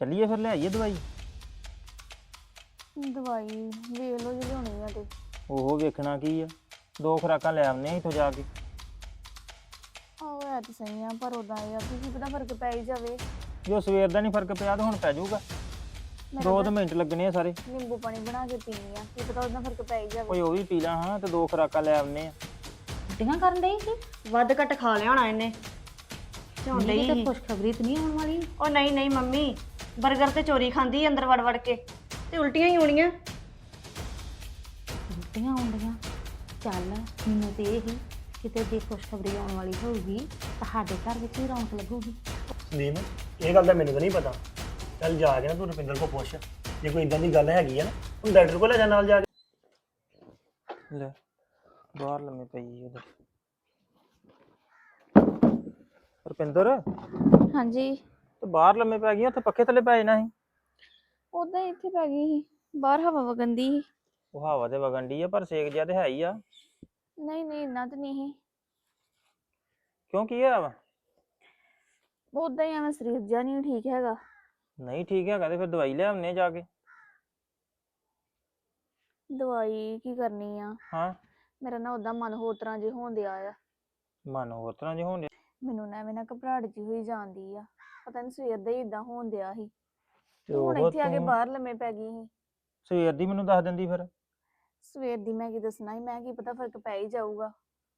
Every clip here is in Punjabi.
ਚੱਲੀਏ ਫਿਰ ਲਿਆਈਏ ਦਵਾਈ? ਦਵਾਈ ਵੇਖ ਲਓ ਜੇ ਲਿਆਉਣੀ ਆ ਤੇ। ਉਹ ਵੇਖਣਾ ਕੀ ਆ? ਦੋ ਖੁਰਾਕਾਂ ਲੈ ਆਉਂਦੇ ਆ ਇੱਥੋਂ ਜਾ ਕੇ। ਆਹੋ ਹੈ ਤਾਂ ਸਹੀ ਆ ਪਰ ਉਦਾਂ ਇਹ ਆ ਵੀ ਕੀ ਪਤਾ ਫ਼ਰਕ ਪੈ ਹੀ ਜਾਵੇ। ਜੋ ਸਵੇਰ ਦਾ ਨਹੀਂ ਫ਼ਰਕ ਪਿਆ ਤਾਂ ਹੁਣ ਪੈ ਜਾਊਗਾ। ਮੈਂ ਦੋ ਤਾਂ ਮਿੰਟ ਲੱਗਣੇ ਆ ਸਾਰੇ। ਨਿੰਬੂ ਪਾਣੀ ਬਣਾ ਕੇ ਪੀਣੀ ਆ ਕੀ ਪਤਾ ਉਹਦਾ ਫ਼ਰਕ ਪੈ ਹੀ ਜਾਵੇ। ਕੋਈ ਉਹ ਵੀ ਪੀ ਲਾ ਹਾਂ ਤੇ ਦੋ ਖੁਰਾਕਾਂ ਲੈ ਆਉਂਦੇ ਆ। ਛੁੱਟੀਆਂ ਕਰਨ ਡਈ ਸੀ? ਵੱਧ ਘੱਟ ਖਾ ਲਿਆ ਹੋਣਾ ਇਹਨੇ। ਝੋਂ ਨਹੀਂ ਲਈ ਤੇ ਖੁਸ਼ਖਬਰੀ ਤੇ ਨਹੀਂ ਆਉਣ ਵਾਲੀ। ਉਹ ਨਹੀਂ ਨਹੀਂ ਮੰਮੀ। 버ਗਰ ਤੇ ਚੋਰੀ ਖਾਂਦੀ ਅੰਦਰ ਵੜ ਵੜ ਕੇ। ਤੇ ਉਲਟੀਆਂ ਹੀ ਹੋਣੀਆਂ। ਉਲਟੀਆਂ ਆਉਂਦੀਆਂ। ਚੱਲ ਮੈਨੂੰ ਤੇ ਇਹ ਹੀ ਕਿਤੇ ਜੇ ਖੁਸ਼ਖਬਰੀ ਆਉਣ ਵਾਲੀ ਹੋਊਗੀ ਤੁਹਾਡੇ ਘਰ ਵਿੱਚ ਵੀ ਰੌਣਕ ਲੱਗੂਗੀ। ਸੰਦੀਪ ਇਹ ਗੱਲ ਦਾ ਮੈਨੂੰ ਤਾਂ ਨਹੀਂ ਪਤਾ। ਚੱਲ ਜਾ ਕੇ ਨਾ ਤੂੰ ਰੁਪਿੰਦਰ ਕੋਲ ਪੁੱਛ। ਜੇ ਕੋਈ ਇਦਾਂ ਦੀ ਗੱਲ ਹੈਗੀ ਆ ਨਾ ਤੂੰ ਡਾਕਟਰ ਕੋਲ ਲੈ ਜਾ ਨਾਲ ਜਾ ਕੇ। ਲੈ ਬਾਹਰ ਲੰਮੇ ਪਈ ਉਹਦੇ। ਰੁਪਿੰਦਰ? ਹਾਂਜੀ। ਤੇ ਬਾਹਰ ਲੰਮੇ ਪੈ ਗਈ ਉੱਥੇ ਪੱਖੇ ਥੱਲੇ ਪੈ ਜਾਣਾ ਸੀ। ਉਦਾਂ ਹੀ ਇੱਥੇ ਪੈ ਗਈ ਸੀ ਬਾਹਰ ਹਵਾ ਵਗੰਦੀ ਸੀ। ਉਹ ਹਵਾ ਤੇ ਵਗਣ ਡਈ ਆ ਪਰ ਸੇਕ ਜਿਆ ਤੇ ਹੈ ਹੀ ਆ। ਨਹੀਂ ਨਹੀਂ ਇੰਨਾ ਤਾਂ ਨਹੀਂ ਕਿਉਂ ਕੀ ਹੋਇਆ ਵਾ? ਉਦਾਂ ਹੀ ਐਵੇਂ ਸਰੀਰ ਜਿਹਾ ਨਹੀਂ ਠੀਕ ਹੈਗਾ। ਨਹੀਂ ਠੀਕ ਹੈਗਾ ਤੇ ਫਿਰ ਦਵਾਈ ਲੈ ਆਉਂਦੇ ਆ ਜਾ ਕੇ। ਦਵਾਈ ਕੀ ਕਰਨੀ ਆ? ਹਾਂ। ਮੇਰਾ ਨਾ ਉਦਾਂ ਮਨ ਹੋਰ ਤਰ੍ਹਾਂ ਜੇ ਹੋਣ ਡਿਆ ਆ। ਮਨ ਹੋਰ ਤਰ੍ਹਾਂ ਜਿਹਾ ਹੋਣ ਡਿਆ ਮੈਨੂੰ ਨਾ ਐਵੇਂ ਨਾ ਘਬਰਾਹਟ ਜੀ ਹੋਈ ਜਾਂਦੀ ਆ। ਪਤਾ ਨਹੀਂ ਸਵੇਰ ਦਾ ਹੀ ਇਦਾਂ ਹੋਣ ਡਿਆ ਸੀ। ਤੇ ਹੁਣ ਉਹ ਇੱਥੇ ਆ ਕੇ ਤੂੰ ਬਾਹਰ ਲੰਮੇ ਪੈ ਗਈ ਸੀ। ਸਵੇਰ ਦੀ ਮੈਨੂੰ ਦੱਸ ਦਿੰਦੀ ਫਿਰ। ਸਵੇਰ ਦੀ ਮੈਂ ਕੀ ਦੱਸਣਾ ਸੀ? ਮੈਂ ਕੀ ਪਤਾ ਫ਼ਰਕ ਪੈ ਹੀ ਜਾਊਗਾ।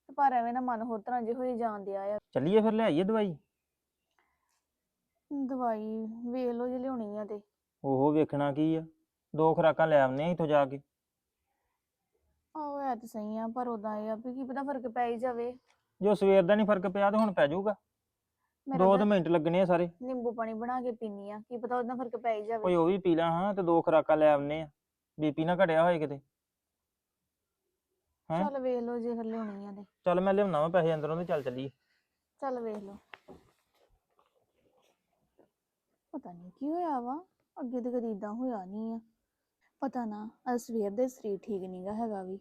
ਤੇ ਪਰ ਐਵੇਂ ਨਾ ਮਨ ਹੋਰ ਤਰ੍ਹਾਂ ਜੇ ਹੋਈ ਜਾਣ ਡਿਆ ਆ। ਚੱਲੀਏ ਫਿਰ ਲਿਆਈਏ ਦਵਾਈ? ਦਵਾਈ ਵੇਖ ਲਓ ਜੇ ਲਿਆਉਣੀ ਆ ਤੇ। ਉਹ ਵੇਖਣਾ ਕੀ ਆ? ਦੋ ਖੁਰਾਕਾਂ ਲੈ ਆਉਂਦੇ ਆ ਇੱਥੋਂ ਜਾ ਕੇ। ਆਹੋ ਹੈ ਤਾਂ ਸਹੀ ਆ ਪਰ ਉਦਾਂ ਇਹ ਆ ਵੀ ਕੀ ਪਤਾ ਫ਼ਰਕ ਪੈ ਹੀ ਜਾਵੇ। ਜੋ ਸਵੇਰ ਦਾ ਨਹੀਂ ਫ਼ਰਕ ਪਿਆ ਤਾਂ ਹੁਣ ਪੈ ਜਾਊਗਾ। ਮੇਰਾ ਦੋ ਤਾਂ ਦੋ ਮਿੰਟ ਲੱਗਣੇ ਆ ਸਾਰੇ। ਨਿੰਬੂ ਪਾਣੀ ਬਣਾ ਕੇ ਪੀਨੀ ਆ ਕੀ ਪਤਾ ਉਹਦਾ ਫ਼ਰਕ ਪੈ ਹੀ ਕੋਈ ਜਾਵੇ ਉਹ ਵੀ ਪੀ ਲਾ ਹਾਂ ਤੇ ਦੋ ਖੁਰਾਕਾਂ ਲੈ ਆਉਂਦੇ ਆ। ਬੀਪੀ ਨਾ ਘਟਿਆ ਹੋਏ ਕਿਤੇ। ਹੈਂ? ਚੱਲ ਵੇਖ ਲਓ ਜੇ ਫਿਰ ਲਿਆਉਣੀ ਆ ਤੇ। ਚੱਲ ਮੈਂ ਲਿਆਉਣਾ ਵਾ ਪੈਸੇ ਅੰਦਰੋਂ ਤੇ ਚੱਲ ਚੱਲੀਏ। ਚੱਲ ਵੇਖ ਲਓ। ਪਤਾ ਨਹੀਂ ਕੀ ਹੋਇਆ ਵਾ ਅੱਗੇ ਤੇ ਕਦੀ ਇਦਾਂ ਹੋਇਆ ਨਹੀਂ ਆ। ਪਤਾ ਨਾ ਅੱਜ ਸਵੇਰ ਦੇ ਸਰੀਰ ਠੀਕ ਨਹੀਂਗਾ ਹੈਗਾ ਵੀ।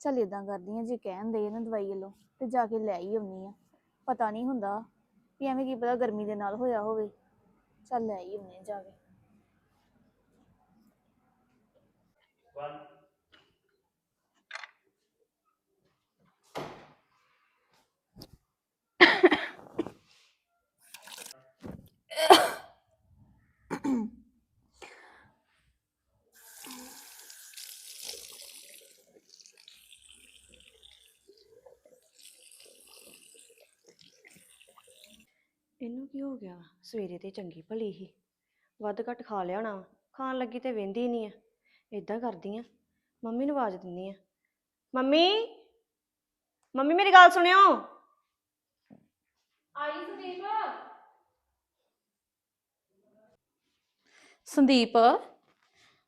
ਚੱਲ ਇਦਾਂ ਕਰਦੀ ਆ ਜੇ ਕਹਿੰਦੇ ਨਾ ਦਵਾਈ ਵੱਲੋਂ ਤੇ ਜਾ ਕੇ ਲੈ ਹੀ ਆਉਣੀ ਆ। ਪਤਾ ਨਹੀਂ ਹੁੰਦਾ ਵੀ ਐਵੇਂ ਕੀ ਪਤਾ ਗਰਮੀ ਦੇ ਨਾਲ ਹੋਇਆ ਹੋਵੇ। ਚੱਲ ਲੈ ਹੀ ਆਉਣੇ ਜਾ ਕੇ। ਇਹਨੂੰ ਕੀ ਹੋ ਗਿਆ ਵਾ? ਸਵੇਰੇ ਤੇ ਚੰਗੀ ਭਲੀ ਸੀ। ਵੱਧ ਘੱਟ ਖਾ ਲਿਆ ਹੋਣਾ ਵਾ। ਖਾਣ ਲੱਗੀ ਤੇ ਵਹਿੰਦੀ ਨਹੀਂ ਆ। ਇਦਾਂ ਕਰਦੀ ਆ। ਮੰਮੀ ਨੂੰ ਆਵਾਜ਼ ਦਿੰਦੀ ਆ। ਮੰਮੀ! ਮੰਮੀ ਮੇਰੀ ਗੱਲ ਸੁਣਿਓ। ਸੰਦੀਪ?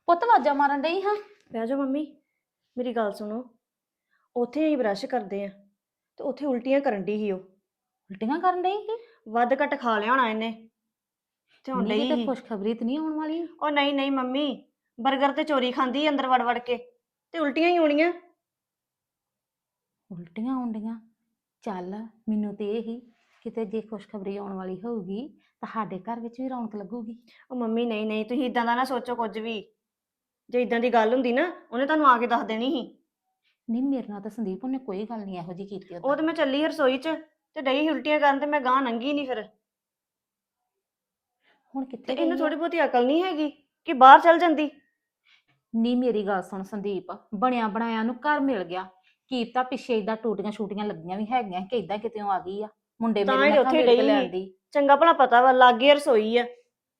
ਪੁੱਤ ਵਾਜਾ ਮਾਰਨ ਡਈ ਹਾਂ? ਬਹਿ ਜਾਓ ਮੰਮੀ। ਮੇਰੀ ਗੱਲ ਸੁਣੋ। ਉੱਥੇ ਅਸੀਂ ਬ੍ਰਸ਼ ਕਰਦੇ ਆ। ਤੇ ਉੱਥੇ ਉਲਟੀਆਂ ਕਰਨ ਦੀ ਸੀ ਉਹ। ਉਲਟੀਆਂ ਕਰਨ ਡਈ ਸੀ? ਵੱਧ ਘੱਟ ਖਾ ਲਿਆ ਹੋਣਾ ਇਹਨੇ। ਤੇ ਹੁਣ ਨਹੀਂ ਲਈ ਤੇ ਸੀ। ਖੁਸ਼ਖਬਰੀ ਤੇ ਨਹੀਂ ਆਉਣ ਵਾਲੀ? ਉਹ ਨਹੀਂ ਨਹੀਂ ਮੰਮੀ 버ਗਰ ਤੇ ਚੋਰੀ ਖਾਂਦੀ ਅੰਦਰ ਵੜ ਵੜ ਕੇ ਤੇ ਉਲਟੀਆਂ ਹੀ ਹੋਣੀਆਂ ਉਲਟੀਆਂ ਆਉਂਦੀਆਂ? ਚੱਲ ਮੈਨੂੰ ਤੇ ਇਹ ਹੀ ਕਿਤੇ ਜੇ ਖੁਸ਼ਖਬਰੀ ਆਉਣ ਵਾਲੀ ਹੋਊਗੀ ਤੁਹਾਡੇ ਘਰ ਵਿੱਚ ਵੀ ਰੌਣਕ ਲੱਗੂਗੀ। ਉਹ ਮੰਮੀ ਨਹੀਂ ਨਹੀਂ ਤੁਸੀਂ ਇਦਾਂ ਦਾ ਨਾ ਸੋਚੋ ਕੁਝ ਵੀ। ਜੇ ਇਦਾਂ ਦੀ ਗੱਲ ਹੁੰਦੀ ਨਾ ਉਹਨੇ ਤੁਹਾਨੂੰ ਆ ਕੇ ਦੱਸ ਦੇਣੀ ਸੀ। ਨਹੀਂ ਮੇਰੇ ਨਾਲ ਤਾਂ ਸੰਦੀਪ ਉਹਨੇ ਕੋਈ ਗੱਲ ਨਹੀਂ ਇਹੋ ਜਿਹੀ ਕੀਤੀ ਉਹ। ਤੇ ਮੈਂ ਚੱਲੀ ਰਸੋਈ 'ਚ। ਤੇ ਡਈ ਸੀ ਉਲਟੀਆਂ ਕਰਨ ਤੇ ਮੈਂ ਗਾਂ ਨੰਗੀ ਨਹੀਂ ਫਿਰ। ਹੁਣ ਤੇ ਕਿੱਥੇ ਇਹਨੂੰ ਆ? ਥੋੜੀ ਬਹੁਤੀ ਅਕਲ ਨਹੀਂ ਹੈਗੀ ਕਿ ਬਾਹਰ ਚੱਲ ਜਾਂਦੀ। ਨਹੀਂ ਮੇਰੀ ਗੱਲ ਸੁਣ ਸੰਦੀਪ। ਬਣਿਆ ਬਣਾਇਆ ਨੂੰ ਘਰ ਮਿਲ ਗਿਆ। ਕੀਤਾ ਪਿੱਛੇ ਇਦਾਂ ਟੂਟੀਆਂ ਛੂਟੀਆਂ ਲੱਗੀਆਂ ਵੀ ਹੈਗੀਆਂ ਕਿ ਇਦਾਂ ਕਿਤੇ ਆ ਗਈ ਆ। ਮੁੰਡੇ ਤਾਂ ਮੇਰੇ ਹੀ ਨਾਲ ਉੱਥੇ ਡਈ ਸੀ। ਚੰਗਾ ਭਲਾ ਪਤਾ ਵਾ ਲਾਗੇ ਰਸੋਈ ਆ।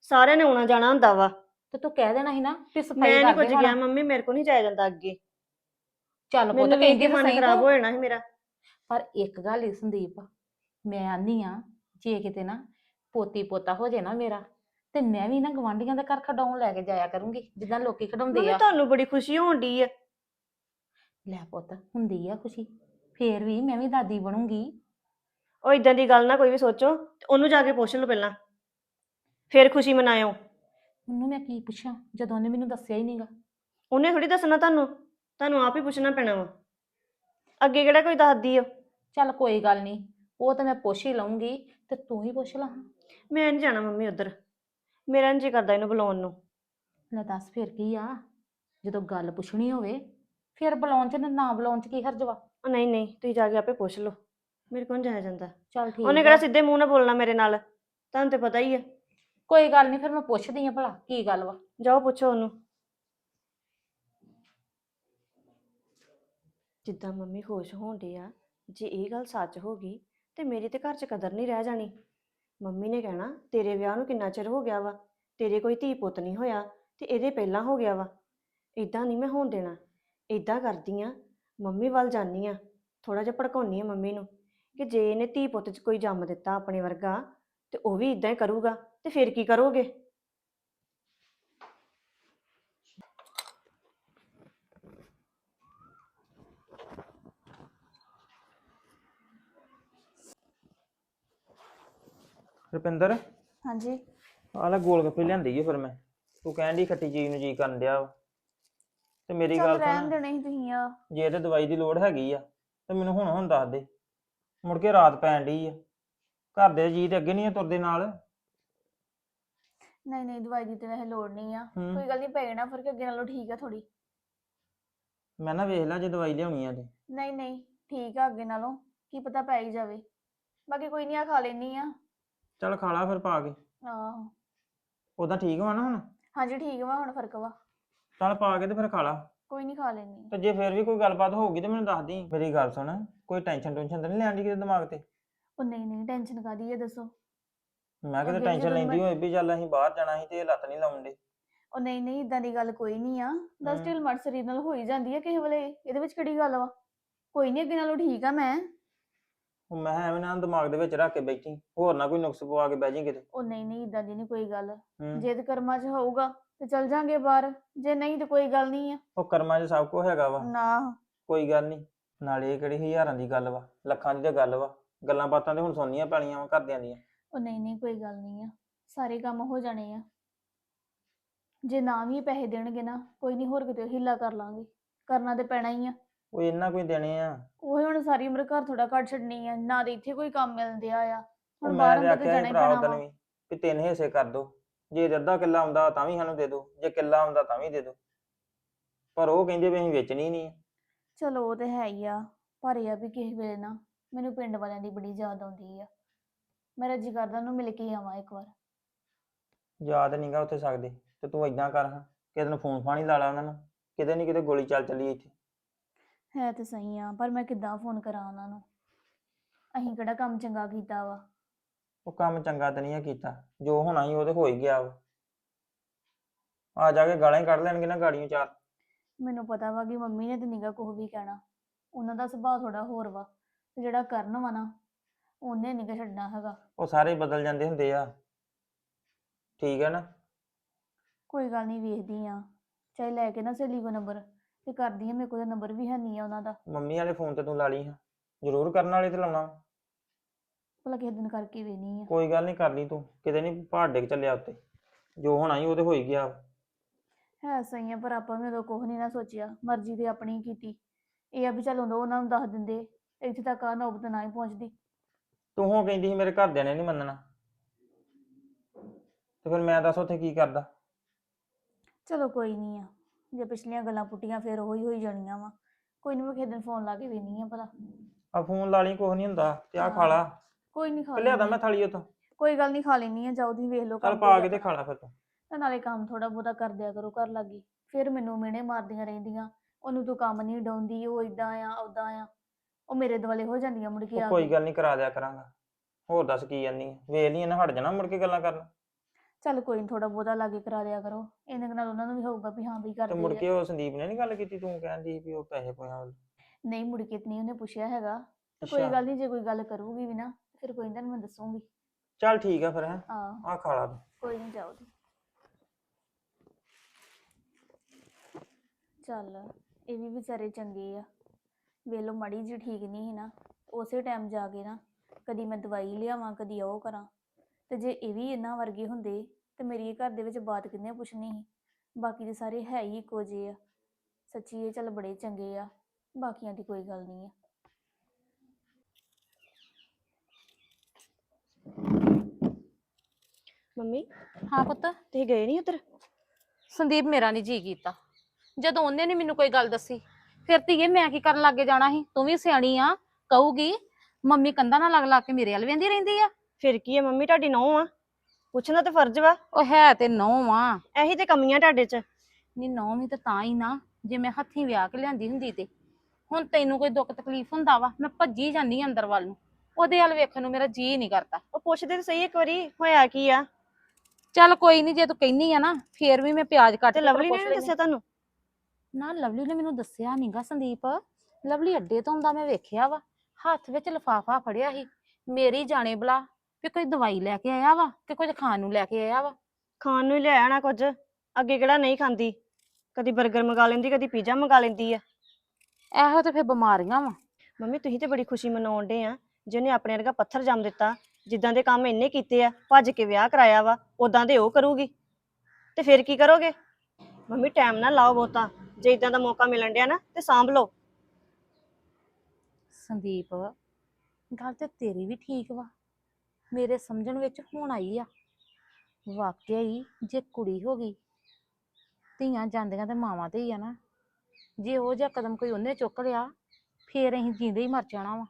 ਸਾਰਿਆਂ ਨੇ ਆਉਣਾ ਜਾਣਾ ਹੁੰਦਾ ਵਾ। ਤੇ ਤੂੰ ਕਹਿ ਦੇਣਾ ਸੀ ਨਾ ਸਫ਼ਾਈ ਮੈਂ ਨਹੀਂ ਕਰ ਕੁਝ ਗਿਆ ਮੰਮੀ ਮੇਰੇ ਕੋ ਨਹੀਂ ਜਾਇਆ ਜਾਂਦਾ ਅੱਗੇ। ਚੱਲ ਪੁੱਤ ਮੈਨੂੰ ਕਹਿੰਦੀ ਮਨ ਖਰਾਬ। ਹੋ ਜਾਣਾ ਸੀ ਮੇਰਾ। ਪਰ ਇੱਕ ਗੱਲ ਈ ਸੰਦੀਪ ਮੈਂ ਆਨੀ ਆ ਜੇ ਕਿਤੇ ਨਾ ਪੋਤੀ ਪੋਤਾ ਹੋ ਜੇ ਨਾ ਮੇਰਾ ਤੇ ਮੈਂ ਵੀ ਨਾ ਗਵਾਂਢੀਆਂ ਦਾ ਘਰ ਖਡਾਉਣ ਲੈ ਕੇ ਜਾਇਆ ਕਰੂੰਗੀ ਜਿੱਦਾਂ ਲੋਕੀ ਖਡਾਉਂਦੇ ਮੰਮੀ ਆ। ਤੁਹਾਨੂੰ ਬੜੀ ਖੁਸ਼ੀ ਹੋਣ ਡਈ ਆ। ਲੈ ਪੁੱਤ ਹੁੰਦੀ ਆ ਖੁਸ਼ੀ ਫੇਰ ਵੀ ਮੈਂ ਵੀ ਦਾਦੀ ਬਣੂੰਗੀ। ਉਹ ਇਦਾਂ ਦੀ ਗੱਲ ਨਾ ਕੋਈ ਵੀ ਸੋਚੋ ਤੇ ਉਹਨੂੰ ਜਾ ਕੇ ਪੁੱਛ ਲਓ ਪਹਿਲਾਂ ਫੇਰ ਖੁਸ਼ੀ ਮਨਾਇਓ। ਉਹਨੂੰ ਮੈਂ ਕੀ ਪੁੱਛਾਂ ਜਦੋਂ ਉਹਨੇ ਮੈਨੂੰ ਦੱਸਿਆ ਹੀ ਨਹੀਂਗਾ ਉਹਨੇ ਥੋੜੀ ਦੱਸਣਾ ਤੁਹਾਨੂੰ ਤੁਹਾਨੂੰ ਆਪ ਹੀ ਪੁੱਛਣਾ ਪੈਣਾ ਵਾ। ਅੱਗੇ ਕਿਹੜਾ ਕੋਈ ਦੱਸਦੀ ਓ ਚੱਲ ਕੋਈ ਗੱਲ ਨਹੀਂ ਉਹ ਤਾਂ ਮੈਂ ਪੁੱਛ ਹੀ ਲਊਂਗੀ ਤੇ ਤੂੰ ਹੀ ਪੁੱਛ ਲਾ। ਮੈਂ ਨਹੀਂ ਜਾਣਾ ਮੰਮੀ ਉਧਰ। ਮੇਰਾ ਨੀ ਜੀ ਕਰਦਾ ਇਹਨੂੰ ਬੁਲਾਉਣ ਨੂੰ। ਲੈ ਦੱਸ ਫਿਰ ਕੀ ਆ? ਜਦੋਂ ਗੱਲ ਪੁੱਛਣੀ ਹੋਵੇ ਫਿਰ ਬੁਲਾਉਣ ਚ ਨਾ ਬੁਲਾਉਣ ਚ ਕੀ ਹਰਜ ਵਾ? ਉਹ ਨਹੀਂ ਨਹੀਂ ਤੁਸੀਂ ਜਾ ਕੇ ਆਪੇ ਪੁੱਛ ਲਓ। ਮੇਰੇ ਕੋਲ ਜਾਇਆ ਜਾਂਦਾ। ਚੱਲ ਠੀਕ ਉਹਨੇ ਆ। ਕਿਹੜਾ ਸਿੱਧੇ ਮੂੰਹ ਨਾਲ ਬੋਲਣਾ ਮੇਰੇ ਨਾਲ? ਤੁਹਾਨੂੰ ਤੇ ਪਤਾ ਹੀ ਹੈ ਕੋਈ ਗੱਲ ਨਹੀਂ ਫਿਰ ਮੈਂ ਪੁੱਛਦੀ ਆ ਭਲਾ ਕੀ ਗੱਲ ਵਾ? ਜਾਓ ਪੁੱਛੋ ਉਹਨੂੰ। ਜਿੱਦਾਂ ਮੰਮੀ ਖੁਸ਼ ਹੋਣ ਡਈ ਆ ਜੇ ਇਹ ਗੱਲ ਸੱਚ ਹੋ ਗਈ ਤੇ ਮੇਰੀ ਤੇ ਘਰ 'ਚ ਕਦਰ ਨਹੀਂ ਰਹਿ ਜਾਣੀ। ਮੰਮੀ ਨੇ ਕਹਿਣਾ, ਤੇਰੇ ਵਿਆਹ ਨੂੰ ਕਿੰਨਾ ਚਿਰ ਹੋ ਗਿਆ ਵਾ? ਤੇਰੇ ਕੋਈ ਧੀ ਪੁੱਤ ਨਹੀਂ ਹੋਇਆ ਤੇ ਇਹਦੇ ਪਹਿਲਾਂ ਹੋ ਗਿਆ ਵਾ। ਇਦਾਂ ਨਹੀਂ ਮੈਂ ਹੋਣ ਦੇਣਾ। ਇਦਾਂ ਕਰਦੀ ਆ, ਮੰਮੀ ਵੱਲ ਜਾਨੀ ਆ। ਥੋੜਾ ਜਿਹਾ ਭੜਕਾਉਣੀ ਆ ਮੰਮੀ ਨੂੰ ਕਿ ਜੇ ਇਹਨੇ ਧੀ ਪੁੱਤ 'ਚ ਕੋਈ ਜੰਮ ਦਿੱਤਾ ਆਪਣੇ ਵਰਗਾ ਤੇ ਉਹ ਵੀ ਇਦਾਂ ਹੀ ਕਰੂਗਾ ਤੇ ਫਿਰ ਕੀ ਕਰੋਗੇ? ਰੁਪਿੰਦਰ? ਹਾਂਜੀ। ਆਹ ਲੈ ਗੋਲ ਗੱਪੇ ਲਿਆਂਦੀ ਏ ਫਿਰ ਮੈਂ। ਤੂੰ ਕਹਿਣ ਦੀ ਖੱਟੀ ਚੀਜ਼ ਨੂੰ ਜੀ ਕਰਨ ਡਿਆ ਵਾ। ਤੇ ਮੇਰੀ ਚੱਲ ਗੱਲ ਰਹਿਣ ਸੁਣ। ਦੇਣੇ ਸੀ ਤੁਸੀਂ ਆ ਜੇ ਤੇ ਦਵਾਈ ਦੀ ਲੋੜ ਹੈਗੀ ਆ ਤੇ ਮੈਨੂੰ ਹੁਣ ਹੁਣ ਦੱਸ ਦੇ। ਮੁੜ ਕੇ ਰਾਤ ਪੈਣ ਡਈ ਆ। ਘਰ ਦੇ ਜੀ ਤੇ ਅੱਗੇ ਨਹੀਂ ਤੁਰਦੇ ਨਾਲ? ਨਹੀਂ ਨਹੀਂ ਦਵਾਈ ਦੀ ਤੇ ਵੈਸੇ ਲੋੜ ਨਹੀਂ ਆ। ਹੂੰ। ਕੋਈ ਗੱਲ ਨਹੀਂ ਪੈ ਜਾਣਾ ਫ਼ਰਕ ਅੱਗੇ ਨਾਲੋਂ ਠੀਕ ਆ ਥੋੜੀ ਮੈਂ ਨਾ ਵੇਖ ਲਾ ਜੇ ਦਵਾਈ ਲਿਆਉਣੀ ਆ ਤੇ। ਨਹੀਂ ਨਹੀਂ ਠੀਕ ਆ ਅੱਗੇ ਨਾਲੋਂ। ਕੀ ਪਤਾ ਪੈ ਹੀ ਜਾਵੇ। ਬਾਕੀ ਕੋਈ ਨਹੀਂ ਆ ਖਾ ਲੈਣੀ ਆ। ਚੱਲ ਖਾ ਲਾ ਫਿਰ ਪਾ ਕੇ। ਆਹੋ। ਉਦਾਂ ਠੀਕ ਵਾ ਨਾ ਹੁਣ? ਹਾਂਜੀ ਠੀਕ ਵਾ ਹੁਣ ਫ਼ਰਕ ਵਾ। ਚੱਲ ਪਾ ਕੇ ਤੇ ਫਿਰ ਖਾ ਲਾ। ਕੋਈ ਨਹੀਂ ਖਾ ਲੈਣੀ ਤੇ ਜੇ ਫਿਰ ਵੀ ਕੋਈ ਗੱਲਬਾਤ ਹੋਊਗੀ ਤੇ ਮੈਨੂੰ ਦੱਸ ਦੀ। ਮੇਰੀ ਗੱਲ ਸੁਣ ਕੋਈ ਟੈਨਸ਼ਨ ਟੈਨਸ਼ਨ ਤਾਂ ਨਹੀਂ ਲੈਣ ਦੀ ਕਿਤੇ ਦਿਮਾਗ ਤੇ? ਉਹ ਨਹੀਂ ਨਹੀਂ ਟੈਨਸ਼ਨ ਕਾਦੀ ਹੈ ਦੱਸੋ? ਮੈਂ ਕਿਤੇ ਅੱਗੇ ਟੈਨਸ਼ਨ ਜਦੋਂ ਲੈਂਦੀ ਮੈਂ- ਹੋਏ ਵੀ ਚੱਲ ਅਸੀਂ ਬਾਹਰ ਜਾਣਾ ਸੀ ਤੇ ਇਹ ਲੱਤ ਨਹੀਂ ਲਾਉਂਦੇ ਉਹ ਨਹੀਂ ਨਹੀਂ ਇਦਾਂ ਦੀ ਗੱਲ ਕੋਈ ਨਹੀਂ ਆ। ਦਸ ਹਮ। ਢਿਲ ਮੜ ਸਰੀਰ ਨਾਲ ਹੋਈ ਜਾਂਦੀ ਹੈ ਕਿਸੇ ਵੇਲੇ। ਇਹਦੇ ਵਿੱਚ ਕਿਹੜੀ ਗੱਲ ਵਾ? ਕੋਈ ਨਹੀਂ ਅੱਗੇ ਨਾਲੋਂ ਠੀਕ ਆ ਮੈਂ। ਉਹ ਮੈਂ ਐਵੇਂ ਨਾ ਦਿਮਾਗ ਦੇ ਵਿੱਚ ਰੱਖ ਕੇ ਬੈਠੀ ਹੋਰ ਨਾ ਕੋਈ ਨੁਕਸ ਪਵਾ ਕੇ ਬਹਿ ਜੀ ਕਿਤੇ। ਉਹ ਨਹੀਂ ਨਹੀਂ ਇਦਾਂ ਦੀ ਨਹੀਂ ਕੋਈ ਗੱਲ। ਹੂੰ। ਜੇ ਤੇ ਕਰਮਾਂ 'ਚ ਹੋਊਗਾ ਤੇ ਚੱਲ ਜਾਾਂਗੇ ਬਾਹਰ। ਜੇ ਨਹੀਂ ਤੇ ਕੋਈ ਗੱਲ ਨਹੀਂ ਆ। ਉਹ ਕਰਮਾਂ 'ਚ ਸਭ ਕੁਝ ਹੈਗਾ ਵਾ। ਨਾ। ਕੋਈ ਗੱਲ ਨਹੀਂ। ਨਾਲੇ ਇਹ ਕਿਹੜੀ ਹਜ਼ਾਰਾਂ ਦੀ ਗੱਲ ਵਾ ਲੱਖਾਂ ਦੀ ਤਾਂ ਗੱਲ ਵਾ। ਗੱਲਾਂ ਬਾਤਾਂ ਤੇ ਹੁਣ ਸੁਣਨੀਆਂ ਪੈਣੀਆਂ ਵਾ ਘਰਦਿਆਂ ਦੀਆਂ। ਉਹ ਨਹੀਂ ਨਹੀਂ ਕੋਈ ਗੱਲ ਨਹੀਂ ਆ। ਸਾਰੇ ਕੰਮ ਹੋ ਜਾਣੇ ਆ। ਜੇ ਨਾ ਵੀ ਪੈਸੇ ਦੇਣਗੇ ਨਾ ਕੋਈ ਨਹੀਂ ਹੋਰ ਕਿਤੇ ਹਿੱਲਾ ਕਰ ਲਾਂਗੇ। ਕਰਨਾ ਤੇ ਪੈਣਾ ਹੀ ਆ। ਉਹ ਇਹਨਾਂ ਕੋਈ ਦੇਣੇ ਆ। ਉਹ ਹੁਣ ਸਾਰੀ ਉਮਰ ਘਰ ਥੋੜਾ ਕੱਢ ਛੱਡਣੀ ਆ ਨਾ ਤੇ ਇੱਥੇ ਕੋਈ ਕੰਮ ਮਿਲਦੇ ਆ। ਉਹ ਹੁਣ ਮੈਂ ਬਾਹਰ ਤੇ ਅੰਦਰ ਤੇ ਆਖਿਆ ਜਾਣਾ ਸੀ ਹੀ ਭਰਾ ਪੈਣਾ ਉਦਣ ਵਾ। ਵੀ ਵੀ ਤਿੰਨ ਹਿੱਸੇ ਕਰ ਦੋ। ਜੇ ਤੇ ਅੱਧਾ ਕਿੱਲਾ ਆਉਂਦਾ ਤਾਂ ਵੀ ਸਾਨੂੰ ਦੇ ਦਿਓ ਜੇ ਕਿੱਲਾ ਆਉਂਦਾ ਤਾਂ ਵੀ ਦੇ ਦਿਓ ਪਰ ਉਹ ਕਹਿੰਦੇ ਵੀ ਅਸੀਂ ਵੇਚਣੀ ਨਹੀਂ ਚਲੋ ਉਹ ਤੇ ਹੈ ਹੀ ਆ ਪਰ ਇਹ ਆ ਵੀ ਕਿਸੇ ਵੇਲੇ ਨਾ ਮੈਨੂੰ ਪਿੰਡ ਵਾਲਿਆਂ ਦੀ ਬੜੀ ਯਾਦ ਆਉਂਦੀ ਆ। ਮੇਰਾ ਜੀ ਕਰਦਾ ਉਹਨੂੰ ਮਿਲ ਕੇ ਆਵਾਂ ਇੱਕ ਵਾਰ। ਯਾਦ ਨਹੀਂਗਾ ਉੱਥੇ ਸਕਦੇ ਤੇ ਤੂੰ ਇਦਾਂ ਕਰ ਹਾਂ ਕਿਸੇ ਨੂੰ ਫੋਨ ਫਾਨੀ ਲਾ ਲਾ ਉਹਨਾਂ ਨੂੰ ਕਿਤੇ ਨਹੀਂ ਕਿਤੇ ਗੋਲੀ ਚੱਲ ਚੱਲੀ ਇੱਥੇ। ਹੈ ਤੇ ਸਹੀ ਆ ਪਰ ਮੈਂ ਕਿੱਦਾਂ ਫੋਨ ਕਰਾਂ ਉਹਨਾਂ ਨੂੰ? ਅਸੀਂ ਕਿਹੜਾ ਕੰਮ ਚੰਗਾ ਕੀਤਾ ਵਾ? ਉਹ ਕੰਮ ਚੰਗਾ ਤਾਂ ਨਹੀਂ ਆ ਕੀਤਾ ਜੋ ਹੋਣਾ ਸੀ ਉਹ ਤੇ ਹੋ ਹੀ ਗਿਆ ਵਾ। ਆ ਜਾ ਕੇ ਗਾਲਾਂ ਹੀ ਕੱਢ ਲੈਣਗੇ ਨਾ ਗਾੜੀਆਂ ਚਾਰ। ਮੈਨੂੰ ਪਤਾ ਵਾ ਕਿ ਮੰਮੀ ਨੇ ਤੇ ਨੀਗਾ ਕੁਝ ਵੀ ਕਹਿਣਾ ਉਹਨਾਂ ਦਾ ਸੁਭਾਅ ਥੋੜਾ ਹੋਰ ਵਾ ਤੇ ਜਿਹੜਾ ਕਰਨ ਵਾ ਨਾ ਉਹਨੇ ਨੀਗਾ ਛੱਡਣਾ ਹੈਗਾ। ਉਹ ਸਾਰੇ ਬਦਲ ਜਾਂਦੇ ਹੁੰਦੇ ਆ। ਠੀਕ ਹੈ ਨਾ? ਕੋਈ ਗੱਲ ਨਹੀਂ ਵੇਖਦੀ ਆ। ਚਾਹੇ ਲੈ ਕੇ ਨਾ ਸਹੇਲੀ ਕੋ ਨੰਬਰ ਤੇ ਕਰਦੀ ਆ ਮੇਰੇ ਕੋਲ ਨੰਬਰ ਵੀ ਹੈ ਨਹੀਂ ਆ ਉਹਨਾਂ ਦਾ। ਮੰਮੀ ਵਾਲੇ ਫੋਨ ਤੇ ਤੂੰ ਲਾ ਲਈ ਹਾਂ ਜ਼ਰੂਰ ਕਰਨ ਵਾਲੇ ਤੇ ਲਾਉਣਾ। ਭਲਾ ਕਿਸੇ ਦਿਨ ਕਰਕੇ ਵੇਖਣੀ ਆ। ਕੋਈ ਗੱਲ ਨਹੀਂ ਕਰ ਲਈ ਤੂੰ। ਕਿਤੇ ਨਹੀਂ ਪਹਾੜ ਡਿੱਗ ਚੱਲਿਆ ਉੱਤੇ। ਜੋ ਹੋਣਾ ਸੀ ਉਹ ਤੇ ਹੋ ਹੀ ਗਿਆ। ਹੈ ਸਹੀ ਆ ਪਰ ਆਪਾਂ ਵੀ ਉਦੋਂ ਕੁਝ ਨਹੀਂ ਨਾ ਸੋਚਿਆ। ਮਰਜ਼ੀ ਤੇ ਆਪਣੀ ਕੀਤੀ। ਇਹ ਆ ਵੀ ਚੱਲ ਉਦੋਂ ਉਹਨਾਂ ਨੂੰ ਦੱਸ ਦਿੰਦੇ। ਇੱਥੇ ਤੱਕ ਆ ਨੌਬਤ ਨਾ ਹੀ ਪਹੁੰਚਦੀ। ਤੂੰ ਹੋ ਕਹਿੰਦੀ ਸੀ ਮੇਰੇ ਘਰਦਿਆਂ ਨੇ ਨਹੀਂ ਮੰਨਣਾ। ਤੇ ਫਿਰ ਮੈਂ ਦੱਸ ਉੱਥੇ ਕੀ ਕਰਦਾ? ਚਲੋ ਕੋਈ ਨਹੀਂ ਆ। ਜੇ ਪਿਛਲੀਆਂ ਗੱਲਾਂ ਪੁੱਟੀਆਂ ਫਿਰ ਉਹੀ ਹੋਈ ਜਾਣੀਆਂ ਵਾ। ਕੋਈ ਨਹੀਂ ਮੈਂ ਕਿਸੇ ਦਿਨ ਫੋਨ ਲਾ ਕੇ ਵੇਖਣੀ ਆ ਭਲਾ। ਆ ਫੋਨ ਲਾ ਲਈ ਕੁਝ ਨਹੀਂ ਹੁੰਦਾ ਤੇ ਆ ਖਾ ਲਾ। ਕੋਈ ਨਹੀਂ ਖਾ ਲਿਆਦਾ ਲੈਂਦੀ ਮੈਂ ਥਾਲੀ ਉੱਥੋਂ। ਕੋਈ ਗੱਲ ਨਹੀਂ ਖਾ ਲੈਣੀ ਆ ਜਾਓ ਤੁਸੀਂ ਵੇਖ ਲਓ ਚੱਲ ਕੰਮ ਪਾ ਕੇ ਤੇ। ਖਾ ਲਾ ਫਿਰ ਤੂੰ। ਤਾਂ ਨਾਲੇ ਕੰਮ ਥੋੜਾ ਬਹੁਤਾ ਕਰ ਦਿਆ ਕਰੋ ਘਰ ਲੱਗੀ। ਫਿਰ ਮੈਨੂੰ ਮਿਹਣੇ ਮਾਰਦੀਆਂ ਰਹਿੰਦੀਆਂ। ਉਹਨੂੰ ਤੂੰ ਕੰਮ ਨਹੀਂ ਡਾਉਂਦੀ ਉਹ ਇਦਾਂ ਆ ਉਦਾਂ ਆ। ਉਹ ਮੇਰੇ ਦੁਆਲੇ ਹੋ ਜਾਂਦੀਆਂ ਮੁੜ ਕੇ ਉਹ ਆ ਕੋਈ ਕੇ। ਗੱਲ ਨਹੀਂ ਕਰਾ ਦਿਆ ਕਰਾਂਗਾ। ਹੋਰ ਦੱਸ ਕੀ ਜਾਨੀ ਵੇਖ ਲਈ ਇਹਨਾਂ ਹਟ ਜਾਣਾ ਮੁੜ ਕੇ ਗੱਲਾਂ ਕਰਨ। ਚੱਲ ਕੋਈ ਨਹੀਂ ਥੋੜਾ ਬਹੁਤਾ ਲਾਗੇ ਕਰਾ ਦਿਆ ਕਰੋ। ਇਹਦੇ ਨਾਲ ਉਹਨਾਂ ਨੂੰ ਵੀ ਹੋਊਗਾ ਵੀ ਹਾਂ ਵੀ ਤੇ ਮੁੜ ਕਰਦੇ ਕੇ ਆ ਉਹ ਸੰਦੀਪ ਨੇ ਨਹੀਂ ਗੱਲ ਕੀਤੀ ਤੂੰ ਕਹਿੰਦੀ ਵੀ ਉਹ ਪੈਸੇ ਵੱਲ? ਨਹੀਂ ਮੁੜ ਕੇ ਤੇ ਨਹੀਂ ਉਹਨੇ ਪੁੱਛਿਆ ਹੈਗਾ। ਤੇ ਕੋਈ। ਗੱਲ ਨਹੀਂ ਜੇ ਕੋਈ ਗੱਲ ਕਰੂਗੀ ਵੀ ਨਾ ਫਿਰ ਕੋਈ ਨਹੀਂ ਮੈਂ ਦੱਸੂਗੀ। ਚੱਲ ਠੀਕ ਆ ਫਿਰ ਹੈ? ਆ ਆ ਖਾ ਲਾ। ਤੂੰ। ਕੋਈ ਨਹੀਂ ਜਾਓ ਤੁਸੀਂ। ਚੱਲ ਇਹ ਵੀ ਵਿਚਾਰੇ ਚੰਗੇ ਆ। ਵੇਲੋ ਮੜੀ ਜੀ ਠੀਕ ਨਹੀਂ ਸੀ ਨਾ। ਉਸੇ ਟਾਈਮ ਜਾ ਕੇ ਨਾ ਕਦੀ ਮੈਂ ਦਵਾਈ ਲਿਆਵਾਂ ਕਦੀ ਉਹ ਕਰਾਂ। ਤੇ ਜੇ ਇਹ ਵੀ ਇਹਨਾਂ ਵਰਗੇ ਹੁੰਦੇ ਤੇ ਮੇਰੀ ਇਹ ਘਰ ਦੇ ਵਿੱਚ ਬਾਤ ਕਿੰਨੇ ਪੁੱਛਣੀ ਸੀ। ਬਾਕੀ ਦੇ ਸਾਰੇ ਹੈ ਹੀ ਇੱਕੋ ਜਿਹੇ ਆ। ਸੱਚੀ ਇਹ ਚੱਲ ਬੜੇ ਚੰਗੇ ਆ। ਬਾਕੀਆਂ ਦੀ ਕੋਈ ਗੱਲ ਨਹੀਂ ਆ। ਮੰਮੀ ਹਾਂ ਪੁੱਤ। ਤੁਸੀਂ ਗਏ ਨਹੀਂ ਉਧਰ? ਸੰਦੀਪ ਮੇਰਾ ਨਹੀਂ ਜੀ ਕੀਤਾ। ਜਦੋਂ ਉਹਨੇ ਨਹੀਂ ਮੈਨੂੰ ਕੋਈ ਗੱਲ ਦੱਸੀ ਫਿਰ ਧੀਏ ਮੈਂ ਕੀ ਕਰਨ ਲੱਗੇ ਜਾਣਾ ਸੀ? ਤੂੰ ਵੀ ਸਿਆਣੀ ਆ ਕਹੂਗੀ ਮੰਮੀ ਕੰਧਾਂ ਨਾਲ ਲੱਗ ਲੱਗ ਕੇ ਮੇਰੇ ਵੱਲ ਵੇਂਦੀ ਰਹਿੰਦੀ ਆ। ਫਿਰ ਕੀ ਹੈ ਮੰਮੀ ਤੁਹਾਡੀ ਨੌਂ ਆ। ਪੁੱਛਣਾ ਤੇ ਫਰਜ਼ ਵਾ। ਉਹ ਹੈ ਤੇ ਨੌ ਆ ਇਹੀ ਤੇ ਕਮੀਆਂ ਤੁਹਾਡੇ 'ਚ। ਨਹੀਂ ਨੌ ਵੀ ਤਾਂ ਤਾਂ ਹੀ ਨਾ ਜੇ ਮੈਂ ਹੱਥੀਂ ਵਿਆਹ ਕੇ ਲਿਆਂਦੀ ਹੁੰਦੀ ਤੇ। ਹੁਣ ਤੈਨੂੰ ਕੋਈ ਦੁੱਖ ਤਕਲੀਫ ਹੁੰਦਾ ਵਾ ਮੈਂ ਭੱਜੀ ਜਾਂਦੀ ਆਂ ਅੰਦਰ ਵੱਲ ਨੂੰ। ਉਹਦੇ ਵੱਲ ਵੇਖਣ ਨੂੰ ਮੇਰਾ ਜੀ ਨਹੀਂ ਕਰਦਾ। ਉਹ ਪੁੱਛਦੇ ਤੇ ਸਹੀ ਇੱਕ ਵਾਰੀ ਹੋਇਆ ਕੀ ਆ? ਚੱਲ ਕੋਈ ਨਹੀਂ ਜੇ ਤੂੰ ਕਹਿਨੀ ਆ ਨਾ ਫੇਰ ਵੀ ਮੈਂ ਪਿਆਜ਼ ਕੱਟ ਤੇ ਕੇ ਲਵਲੀ ਨੇ ਪੁੱਛ ਨੀ। ਦੱਸਿਆ ਤੁਹਾਨੂੰ? ਨਾ ਲਵਲੀ ਨੇ ਮੈਨੂੰ ਦੱਸਿਆ ਨਹੀਂਗਾ ਸੰਦੀਪ। ਲਵਲੀ ਅੱਡੇ ਤੋਂ ਆਉਂਦਾ ਮੈਂ ਵੇਖਿਆ ਵਾ। ਹੱਥ ਵਿੱਚ ਲਫਾਫਾ ਫੜਿਆ ਸੀ। ਮੇਰੀ ਜਾਣੇ ਬਲਾ ਵੀ ਕੋਈ ਦਵਾਈ ਲੈ ਕੇ ਆਇਆ ਵਾ ਕਿ ਕੁਝ ਖਾਣ ਨੂੰ ਲੈ ਕੇ ਆਇਆ ਵਾ? ਖਾਣ ਨੂੰ ਹੀ ਲਿਆਇਆ ਨਾ ਕੁਝ। ਅੱਗੇ ਕਿਹੜਾ ਨਹੀਂ ਖਾਂਦੀ? ਕਦੀ 버ਗਰ ਮੰਗਾ ਲੈਂਦੀ ਕਦੀ ਪੀਜ਼ਾ ਮੰਗਾ ਲੈਂਦੀ ਆ। ਇਹੋ ਤੇ ਫੇਰ ਬਿਮਾਰੀਆਂ ਵਾ। ਮੰਮੀ ਤੁਸੀਂ ਤੇ ਬੜੀ ਖੁਸ਼ੀ ਮਨਾਉਣ ਡੇ ਆ। ਜਿਹਨੇ ਆਪਣੇ ਵਰਗਾ ਪੱਥਰ ਜੰਮ ਦਿੱਤਾ ਜਿੱਦਾਂ ਦੇ ਕੰਮ ਇੰਨੇ ਕੀਤੇ ਆ ਭੱਜ ਕੇ ਵਿਆਹ ਕਰਾਇਆ ਵਾ ਉਦਾਂ ਦੇ ਉਹ ਕਰੂਗੀ। ਤੇ ਫਿਰ ਕੀ ਕਰੋਗੇ? ਮੰਮੀ ਟਾਈਮ ਨਾ ਲਾਓ ਬਹੁਤਾ। ਜੇ ਇਦਾਂ ਦਾ ਮੌਕਾ ਮਿਲਣ ਡਿਆ ਨਾ ਤੇ ਸਾਂਭ ਲਓ। ਸੰਦੀਪ ਗੱਲ ਤੇ ਤੇਰੀ ਵੀ ਠੀਕ ਵਾ। ਮੇਰੇ ਸਮਝਣ ਵਿੱਚ ਹੁਣ ਆਈ ਆ। ਵਾਕਿਆ ਹੀ ਜੇ ਕੁੜੀ ਹੋ ਗਈ ਧੀਆਂ ਜਾਂਦੀਆਂ ਤੇ ਮਾਵਾਂ ਤੇ ਹੀ ਆ ਨਾ। ਜੇ ਉਹ ਜਿਹਾ ਕਦਮ ਕੋਈ ਉਹਨੇ ਚੁੱਕ ਲਿਆ ਫੇਰ ਅਸੀਂ ਜਿੰਦੇ ਹੀ ਮਰ ਜਾਣਾ ਵਾ।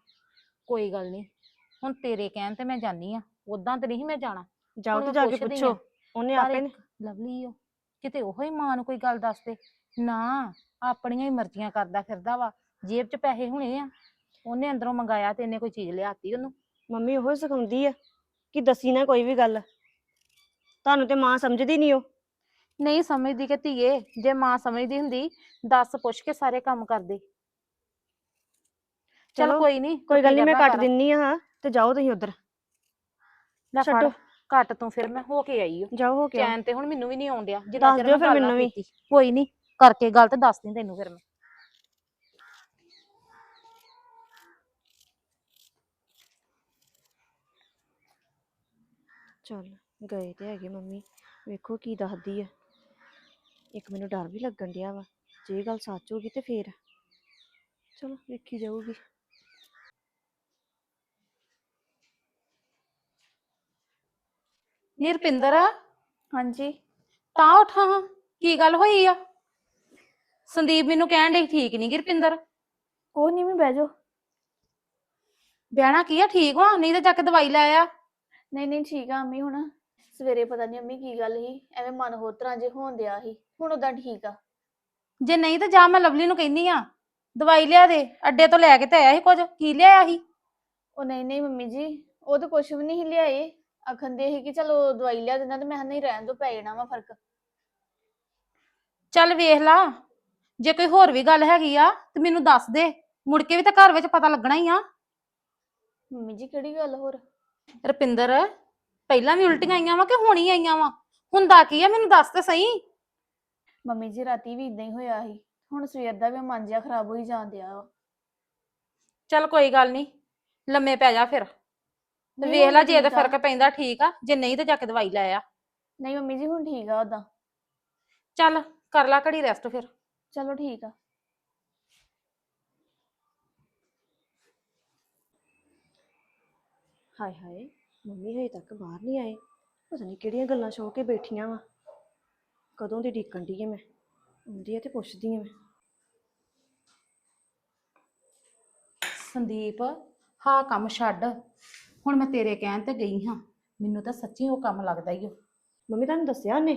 ਕੋਈ ਗੱਲ ਨਹੀਂ ਹੁਣ ਤੇਰੇ ਕਹਿਣ ਤੇ ਮੈਂ ਜਾਨੀ ਆ ਉਦਾਂ ਤੇ ਨਹੀਂ ਮੈਂ ਜਾਣਾ। ਜਾਓ ਤੇ ਜਾ ਕੇ ਪੁੱਛੋ। ਉਹਨੇ ਆਪੇ ਲਵਲੀ ਓ ਕਿਤੇ ਉਹੋ ਹੀ ਮਾਂ ਨੂੰ ਕੋਈ ਗੱਲ ਦੱਸ ਦੇ। ਨਾ ਆਪਣੀਆਂ ਹੀ ਮਰਜ਼ੀਆਂ ਕਰਦਾ ਫਿਰਦਾ ਵਾ ਜੇਬ 'ਚ ਪੈਸੇ ਹੋਣੇ ਆ। ਉਹਨੇ ਅੰਦਰੋਂ ਮੰਗਾਇਆ ਤੇ ਇਹਨੇ ਕੋਈ ਚੀਜ਼ ਲਿਆਤੀ ਉਹਨੂੰ। ਮੰਮੀ ਉਹ ਸਿਖਾਉਂਦੀ ਆ। ਕਿ ਦੱਸੀ ਨਾ ਕੋਈ ਵੀ ਗੱਲ। ਤੁਹਾਨੂੰ ਤੇ ਮਾਂ ਸਮਝਦੀ ਨਹੀਂ ਉਹ। ਨਹੀਂ ਸਮਝਦੀ ਕਿ ਧੀਏ ਜੇ ਮਾਂ ਸਮਝਦੀ ਹੁੰਦੀ ਦੱਸ ਪੁੱਛ ਕੇ ਸਾਰੇ ਕੰਮ ਕਰਦੇ। ਚਲ ਚਲੋ, ਕੋਈ ਨਹੀਂ ਕੋਈ ਗੱਲ ਨਹੀਂ ਮੈਂ ਕੱਟ ਦਿੰਨੀ ਆ ਹਾਂ ਤੇ ਜਾਓ ਤੁਸੀਂ ਉਧਰ। ਛੱਡੋ। ਕੱਟ ਤੂੰ ਫਿਰ ਮੈਂ ਹੋ ਕੇ ਆਈ ਓ ਜਾਓ ਹੋ ਕੇ ਆਓ। ਚੈਨ ਤੇ ਹੁਣ ਮੈਨੂੰ ਵੀ ਨਹੀਂ ਆਉਂਦਿਆ ਦੱਸ ਦਿਓ ਫਿਰ ਮੈਨੂੰ ਵੀ। ਕੋਈ ਨਹੀਂ ਕਰਕੇ ਗੱਲ ਤੇ ਦੱਸ ਦਿੰ ਤੈਨੂੰ ਫਿਰ ਮੈਂ। ਚੱਲ ਗਏ ਤੇ ਹੈਗੇ ਮੰਮੀ ਵੇਖੋ ਕੀ ਦੱਸਦੀ ਆ। ਇੱਕ ਮੈਨੂੰ ਡਰ ਵੀ ਲੱਗਣ ਡਿਆ ਵਾ ਜੇ ਇਹ ਗੱਲ ਸੱਚ ਹੋਗੀ ਤੇ ਫੇਰ। ਚਲੋ ਵੇਖੀ ਜਾਊਗੀ। ਨਿਰਪਿੰਦਰ ਹਾਂਜੀ ਤਾਂ ਉਠਾ ਹਾਂ ਕੀ ਗੱਲ ਹੋਈ ਆ? ਸੰਦੀਪ ਮੈਨੂੰ ਕਹਿਣ ਡਈ ਠੀਕ ਨਹੀਂ ਗਿਰਪਿੰਦਰ ਉਹ ਨਹੀਂ ਮੈਂ ਬਹਿ ਜਾਓ। ਬਿਆਣਾ ਕੀ ਆ ਠੀਕ ਵਾ ਨਹੀਂ ਤੇ ਜਾ ਕੇ ਦਵਾਈ ਲੈ ਆ। ਨਹੀਂ ਨਹੀਂ ਠੀਕ ਆ ਅੰਮੀ ਹੁਣ ਸਵੇਰੇ ਪਤਾ ਨਹੀਂ ਅੰਮੀ ਕੀ ਗੱਲ ਸੀ ਐਵੇਂ ਮਨ ਹੋਰ ਤਰ੍ਹਾਂ ਜੇ ਹੋਣ ਦਿਆ ਸੀ ਹੁਣ ਉਦਾਂ ਠੀਕ ਆ। ਜੇ ਨਹੀਂ ਤੇ ਜਾ ਮੈਂ ਲਵਲੀ ਨੂੰ ਕਹਿੰਦੀ ਆ ਦਵਾਈ ਲਿਆ ਦੇ ਅੱਡੇ ਤੋਂ ਲੈ ਕੇ ਤੇ ਆਇਆ ਸੀ ਕੁਝ ਕੀ ਲਿਆਇਆ ਸੀ? ਉਹ ਨਹੀਂ ਨਹੀਂ ਮੰਮੀ ਜੀ ਉਹ ਤਾਂ ਕੁਛ ਵੀ ਨਹੀਂ ਸੀ ਲਿਆਏ ਆਖੰਦੇ ਸੀ ਕਿ ਚਲੋ ਦਵਾਈ ਲਿਆ ਦਿੰਦਾ ਤੇ ਮੈਂ ਕਿਹਾ ਨਹੀਂ ਰਹਿਣ ਦੋ ਪੈ ਜਾਣਾ ਵਾ ਫ਼ਰਕ। ਚੱਲ ਵੇਖ ਲਾ ਜੇ ਕੋਈ ਹੋਰ ਵੀ ਗੱਲ ਹੈਗੀ ਆ ਤੇ ਮੈਨੂੰ ਦੱਸ ਦੇ ਮੁੜ ਕੇ ਵੀ ਤਾਂ ਘਰ ਵਿੱਚ ਪਤਾ ਲੱਗਣਾ ਹੀ ਆ। ਮੰਮੀ ਜੀ ਕਿਹੜੀ ਗੱਲ ਹੋਰ? ਰਪਿੰਦਰ ਪਹਿਲਾਂ ਵੀ ਉਲਟੀਆਂ ਆਈਆਂ ਵਾ ਕਿ ਹੁਣ ਹੀ ਆਈਆਂ ਵਾ? ਹੁੰਦਾ ਕੀ ਆ? ਮੈਨੂੰ ਦੱਸ ਤੇ ਸਹੀ। ਮੰਮੀ ਜੀ ਰਾਤੀ ਵੀ ਇਦਾਂ ਹੀ ਹੋਇਆ ਸੀ। ਹੁਣ ਸਵੇਰ ਦਾ ਵੀ ਮਨ ਜਿਹਾ ਖਰਾਬ ਹੋਈ ਜਾਣ ਦਿਆ ਵਾ। ਚੱਲ ਕੋਈ ਗੱਲ ਨਹੀਂ ਲੰਮੇ ਪੈ ਜਾ ਫਿਰ। ਤੇ ਨਹੀਂ, ਵੇਖ ਹੁਣ ਲੈ ਜੇ ਤੇ ਠੀਕ ਆ। ਫ਼ਰਕ ਪੈਂਦਾ ਠੀਕ ਆ ਜੇ ਨਹੀਂ ਤੇ ਜਾ ਕੇ ਦਵਾਈ ਲੈ ਆ। ਨਹੀਂ ਮੰਮੀ ਜੀ ਹੁਣ ਠੀਕ ਆ ਉਦਾਂ ਚੱਲ ਕਰ ਲੈ ਘੜੀ ਰੈਸਟ ਫਿਰ। ਚਲੋ ਠੀਕ ਆ। ਹਾਏ ਹਾਏ ਮੰਮੀ ਹਜੇ ਤੱਕ ਬਾਹਰ ਨਹੀਂ ਆਏ। ਪਤਾ ਨਹੀਂ ਕਿਹੜੀਆਂ ਗੱਲਾਂ ਛੋ ਕੇ ਬੈਠੀਆਂ ਵਾ। ਕਦੋਂ ਦੀ ਡੀਕਣ ਦੀ ਹੈ ਮੈਂ? ਆਉਂਦੀ ਹੈ ਤੇ ਪੁੱਛਦੀ ਹਾਂ ਮੈਂ। ਸੰਦੀਪ ਹਾਂ ਕੰਮ ਛੱਡ। ਹੁਣ ਮੈਂ ਤੇਰੇ ਕਹਿਣ ਤੇ ਗਈ ਹਾਂ। ਮੈਨੂੰ ਤਾਂ ਸੱਚੀ ਉਹ ਕੰਮ ਲੱਗਦਾ ਈ ਓ। ਮੰਮੀ ਤੁਹਾਨੂੰ ਦੱਸਿਆ ਉਹਨੇ?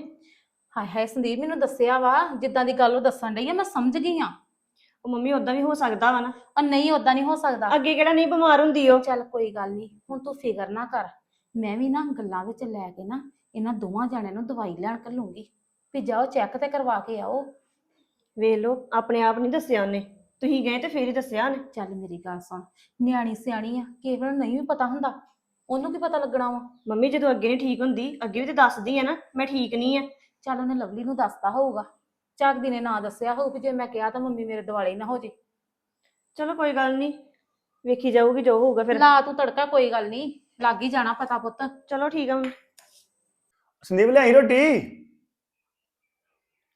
ਹਾਏ ਹਾਏ ਸੰਦੀਪ ਮੈਨੂੰ ਦੱਸਿਆ ਵਾ। ਜਿੱਦਾਂ ਦੀ ਗੱਲ ਉਹ ਦੱਸਣ ਡਈ ਆ ਮੈਂ ਸਮਝ ਗਈ ਆ। ਉਹ ਮੰਮੀ ਉਦਾਂ ਵੀ ਹੋ ਸਕਦਾ ਵਾ ਨਾ? ਔਰ ਨਹੀਂ ਉਦਾਂ ਨਹੀਂ ਹੋ ਸਕਦਾ। ਅੱਗੇ ਕਿਹੜਾ ਨਹੀਂ ਬਿਮਾਰ ਹੁੰਦੀ ਉਹ? ਚੱਲ ਕੋਈ ਗੱਲ ਨਹੀਂ ਹੁਣ ਤੂੰ ਫਿਕਰ ਨਾ ਕਰ। ਮੈਂ ਵੀ ਨਾ ਗੱਲਾਂ ਵਿੱਚ ਲੈ ਕੇ ਨਾ ਇਹਨਾਂ ਦੋਵਾਂ ਜਣਿਆਂ ਨੂੰ ਦਵਾਈ ਲੈਣ ਘੱਲੂੰਗੀ। ਵੀ ਜਾਓ ਚੈੱਕ ਤੇ ਕਰਵਾ ਕੇ ਆਓ। ਵੇਖ ਲਓ ਆਪਣੇ ਆਪ ਨਹੀਂ ਦੱਸਿਆ ਉਹਨੇ। ਤੁਸੀਂ ਗਏ ਤੇ ਫੇਰ ਹੀ ਦੱਸਿਆ ਉਹਨੇ। ਚੱਲ ਮੇਰੀ ਗੱਲ ਸੁਣ ਨਿਆਣੀ ਸਿਆਣੀ ਆ ਕਿਸੇ ਵੇਲੇ ਨਹੀਂ ਵੀ ਪਤਾ ਹੁੰਦਾ। ਉਹਨੂੰ ਕੀ ਪਤਾ ਲੱਗਣਾ ਵਾ? ਮੰਮੀ ਜਦੋਂ ਅੱਗੇ ਨਹੀਂ ਠੀਕ ਹੁੰਦੀ ਅੱਗੇ ਵੀ ਤੇ ਦੱਸਦੀ ਆ ਨਾ ਮੈਂ ਠੀਕ ਨਹੀਂ ਆ। ਚੱਲ ਉਹਨੇ ਲਵਲੀ ਨੂੰ ਦੱਸਤਾ ਹੋਊਗਾ। ਚੱਕਦੀ ਨੇ ਨਾ ਦੱਸਿਆ ਹੋਊ ਕਿ ਜੇ ਮੈਂ ਕਿਹਾ ਤਾਂ ਮੰਮੀ ਮੇਰੇ ਦਿਵਾਲੇ ਨਾ ਹੋ ਜੇ। ਚਲੋ ਕੋਈ ਗੱਲ ਨਹੀਂ ਵੇਖੀ ਜਾਊਗੀ ਜੋ ਹੋਊਗਾ ਫਿਰ। ਲਾ ਤੂੰ ਤੜਕਾ ਕੋਈ ਗੱਲ ਨਹੀਂ ਲੱਗ ਹੀ ਜਾਣਾ ਪਤਾ ਪੁੱਤ। ਚਲੋ ਠੀਕ ਆ ਮੰਮੀ। ਸੰਦੀਪ ਲਿਆਈ ਰੋਟੀ?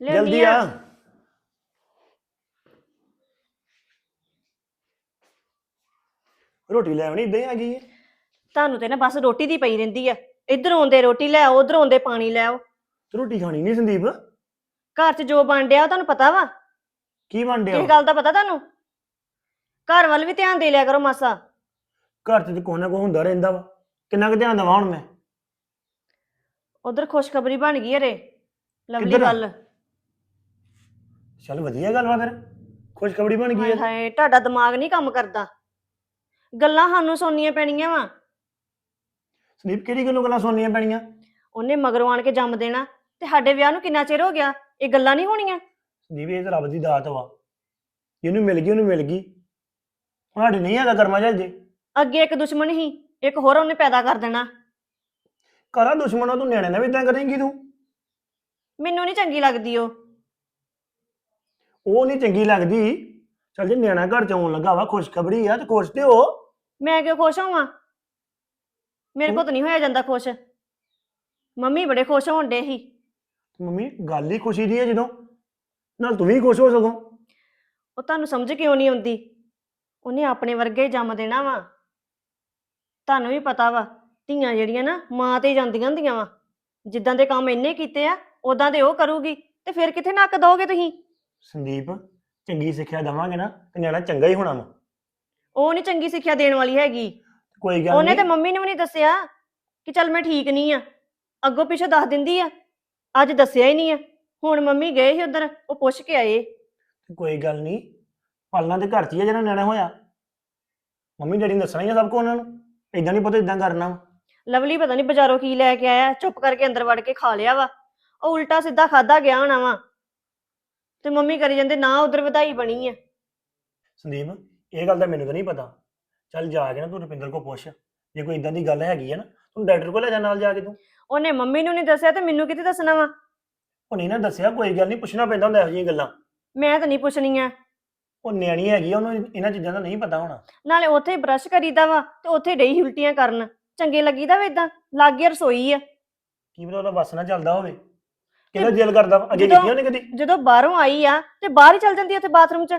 ਲਿਆਉਂਦੀ ਜਲਦੀ ਆ। ਰੋਟੀ ਲੈ ਆਉਣੀ ਇਦਾਂ ਹੀ ਆ ਗਈ ਹੈ ਤੁਹਾਨੂੰ ਤੇ ਨਾ ਬਸ ਰੋਟੀ ਦੀ ਪਈ ਰਹਿੰਦੀ ਆ। ਇੱਧਰੋਂ ਆਉਂਦੇ ਰੋਟੀ ਲੈ ਆਓ ਉਧਰੋਂ ਆਉਂਦੇ ਪਾਣੀ ਲੈ ਆਓ। ਤੇ ਰੋਟੀ ਖਾਣੀ ਨਹੀਂ ਸੰਦੀਪ? ਘਰ 'ਚ ਜੋ ਬਣ ਡਿਆ ਉਹ ਤੁਹਾਨੂੰ ਪਤਾ ਵਾ? ਕੀ ਬਣ ਡਿਆ ਗੱਲ ਦਾ ਪਤਾ ਤੁਹਾਨੂੰ? ਘਰ ਵੱਲ ਵੀ ਧਿਆਨ ਦੇ ਲਿਆ ਕਰੋ ਮਾਸਾ। ਘਰ 'ਚ ਤੇ ਕੋਈ ਨਾ ਕੋਈ ਹੁੰਦਾ ਰਹਿੰਦਾ ਵਾ। ਕਿੰਨਾ ਕੁ ਧਿਆਨ ਦੇਵਾਂ ਹੁਣ ਮੈਂ? ਉਧਰ ਖੁਸ਼ਖਬਰੀ ਬਣ ਗਈ ਅਰੇ ਲਵਲੀ ਕਿੱਧਰ? ਗੱਲ ਚੱਲ ਵਧੀਆ ਗੱਲ ਵਾ ਫਿਰ। ਖੁਸ਼ਖਬਰੀ ਬਣ ਗਈ ਹਾਏ ਹੈ ਹਾਏ ਤੁਹਾਡਾ ਦਿਮਾਗ ਨਹੀਂ ਕੰਮ ਕਰਦਾ। ਗੱਲਾਂ ਸਾਨੂੰ ਸੁਣਨੀਆਂ ਪੈਣੀਆਂ ਵਾ। ਸੰਦੀਪ ਕਿਹੜੀ ਗੱਲੋਂ ਗੱਲਾਂ ਸੁਣਨੀਆਂ ਪੈਣੀਆਂ? ਉਹਨੇ ਮਗਰੋਂ ਆਣ ਕੇ ਜੰਮ ਦੇਣਾ। ਤੇ ਸਾਡੇ ਵਿਆਹ ਨੂੰ ਕਿੰਨਾ ਚਿਰ ਹੋ ਗਿਆ? ਇਹ ਗੱਲਾਂ ਨਹੀਂ ਹੋਣੀਆਂ? ਸੰਦੀਪ ਇਹ ਤਾਂ ਰੱਬ ਦੀ ਦਾਤ ਵਾ। ਜਿਹਨੂੰ ਮਿਲ ਗਈ ਉਹਨੂੰ ਮਿਲ ਗਈ। ਹੁਣ ਸਾਡੇ ਨਹੀਂ ਹੈਗਾ ਕਰਮਾ ਜੇ ਅੱਗੇ ਇੱਕ ਦੁਸ਼ਮਣ ਹੀ ਇੱਕ ਹੋਰ ਉਹਨੇ ਪੈਦਾ ਕਰ ਦੇਣਾ। ਕਰਾ ਦੁਸ਼ਮਣਾ ਤੂੰ ਨਿਆਣੇ ਨਾਲ ਵੀ ਇਦਾਂ ਕਰੇਂਗੀ ਤੂੰ। ਮੈਨੂੰ ਨਹੀਂ ਚੰਗੀ ਲੱਗਦੀ ਉਹ। ਉਹ ਨਹੀਂ ਚੰਗੀ ਲੱਗਦੀ। ਚੱਲ ਜੇ ਨਿਆਣਾ ਘਰ ਚ ਆਉਣ ਲੱਗਾ ਵਾ ਖੁਸ਼ਖਬਰੀ ਆ ਤੇ ਖੁਸ਼ ਤੇ ਹੋ। ਮੈਂ ਕਿਉਂ ਖੁਸ਼ ਹੋਵਾਂ? ਮੇਰੇ ਕੋਲ ਤਾਂ ਨਹੀਂ ਹੋਇਆ ਜਾਂਦਾ ਖੁਸ਼। ਮੰਮੀ ਬੜੇ ਖੁਸ਼ ਹੋਣ ਡੇ ਸੀ। ਮੰਮੀ ਗੱਲ ਹੀ ਖੁਸ਼ੀ ਦੀ ਹੈ ਜਦੋਂ। ਨਾਲ ਤੂੰ ਵੀ ਖੁਸ਼ ਹੋ ਸਗੋਂ। ਉਹ ਤੁਹਾਨੂੰ ਸਮਝ ਕਿਉਂ ਨਹੀਂ ਆਉਂਦੀ? ਉਹਨੇ ਆਪਣੇ ਵਰਗੇ ਹੀ ਜੰਮ ਦੇਣਾ ਵਾ। ਤੁਹਾਨੂੰ ਵੀ ਪਤਾ ਵਾ ਧੀਆਂ ਜਿਹੜੀਆਂ ਨਾ ਮਾਂ ਤੇ ਹੀ ਜਾਂਦੀਆਂ ਹੁੰਦੀਆਂ ਵਾ। ਜਿੱਦਾਂ ਦੇ ਕੰਮ ਇੰਨੇ ਕੀਤੇ ਆ ਉਦਾਂ ਦੇ ਉਹ ਕਰੂਗੀ ਤੇ ਫਿਰ ਕਿੱਥੇ ਨੱਕ ਦੋਗੇ ਤੁਸੀਂ? ਸੰਦੀਪ ਚੰਗੀ ਸਿੱਖਿਆ ਦਵਾਂਗੇ ਨਾ ਤੇ ਨਿਆਣਾ ਚੰਗਾ ਹੀ ਹੋਣਾ ਵਾ। ਉਹ ਨਹੀਂ ਚੰਗੀ ਸਿੱਖਿਆ ਦੇਣ ਵਾਲੀ ਹੈਗੀ। ਕੋਈ ਗੱਲ ਉਹਨੇ ਤੇ ਨਹੀਂ ਮੰਮੀ ਨੂੰ ਵੀ ਨਹੀਂ ਦੱਸਿਆ ਕਿ ਚੱਲ ਮੈਂ ਠੀਕ ਨਹੀਂ ਆ। ਅੱਗੋਂ ਪਿੱਛੋਂ ਦੱਸ ਦਿੰਦੀ ਆ ਅੱਜ ਦੱਸਿਆ ਹੀ ਨਹੀਂ ਆ। ਹੁਣ ਮੰਮੀ ਗਏ ਸੀ ਉਧਰ ਉਹ ਪੁੱਛ ਕੇ ਆਏ। ਕੋਈ ਗੱਲ ਨਹੀਂ ਪਾਲਣਾ ਤੇ ਘਰ ਚ ਹੀ ਆ ਜਿਹੜਾ ਨਿਆਣਾ ਹੋਇਆ। ਮੰਮੀ ਡੈਡੀ ਨੇ ਦੱਸਣਾ ਹੀ ਆ ਸਭ ਕੋ ਉਹਨਾਂ ਨੂੰ ਇਦਾਂ ਨਹੀਂ ਪਤਾ ਇਦਾਂ ਕਰਨਾ ਵਾ। ਲਵਲੀ ਪਤਾ ਨਹੀਂ ਬਾਜ਼ਾਰੋਂ ਕੀ ਲੈ ਕੇ ਆਇਆ ਚੁੱਪ ਕਰਕੇ ਅੰਦਰ ਵੜ ਕੇ ਖਾ ਲਿਆ ਵਾ। ਉਹ ਉਲਟਾ ਸਿੱਧਾ ਖਾਦਾ ਗਿਆ ਹੋਣਾ ਵਾ। ਤੇ ਮੰਮੀ ਕਰੀ ਜਾਂਦੇ ਨਾ ਉਧਰ ਵਧਾਈ ਬਣੀ ਆ। ਸੰਦੀਪ ਇਹ ਗੱਲ ਦਾ ਮੈਨੂੰ ਤਾਂ ਨਹੀਂ ਪਤਾ। ਚੱਲ ਜਾ ਕੇ ਨਾ ਤੂੰ ਰੁਪਿੰਦਰ ਕੋ ਪੁੱਛ ਜੇ ਕੋਈ ਇਦਾਂ ਦੀ ਗੱਲ ਹੈਗੀ ਆ ਨਾ ਤੂੰ ਡਾਕਟਰ ਕੋਲ ਲੈ ਜਾ ਨਾਲ ਜਾ ਕੇ ਤੂੰ। ਉਹਨੇ ਮੰਮੀ ਨੂੰ ਨਹੀਂ ਦੱਸਿਆ ਤੇ ਮੈਨੂੰ ਕਿੱਥੇ ਦੱਸਣਾ ਵਾ? ਉਹ ਨਹੀਂ ਨਾ ਦੱਸਿਆ ਕੋਈ ਗੱਲ ਨਹੀਂ ਪੁੱਛਣਾ ਪੈਂਦਾ ਹੁੰਦਾ ਇਹੋ ਜਿਹੀਆਂ ਗੱਲਾਂ। ਮੈਂ ਤਾਂ ਨਹੀਂ ਪੁੱਛਣੀਆਂ। ਉਹ ਨਿਆਣੀ ਹੈਗੀ ਆ ਉਹਨੂੰ ਇਹਨਾਂ ਚੀਜ਼ਾਂ ਦਾ ਨਹੀਂ ਪਤਾ ਹੋਣਾ। ਨਾਲੇ ਉੱਥੇ ਬ੍ਰਸ਼ ਕਰੀਦਾ ਵਾ ਤੇ ਉੱਥੇ ਡਈ ਉਲਟੀਆਂ ਕਰਨ। ਚੰਗੇ ਲੱਗੀਦਾ ਵਾ ਇਦਾਂ ਲਾਗੇ ਰਸੋਈ ਆ। ਕੀ ਪਤਾ ਉਹਦਾ ਵੱਸ ਨਾ ਚੱਲਦਾ ਹੋਵੇ। ਕਿਹਦਾ ਦਿਲ ਕਰਦਾ ਵਾ? ਅੱਗੇ ਜਦੋਂ- ਕੀਤੀਆਂ ਨੇ ਕਦੀ? ਜਦੋਂ ਬਾਹਰੋਂ ਆਈ ਆ ਤੇ ਬਾਹਰ ਹੀ ਚੱਲ ਜਾਂਦੀ ਆ ਉੱਥੇ ਬਾਥਰੂਮ 'ਚ?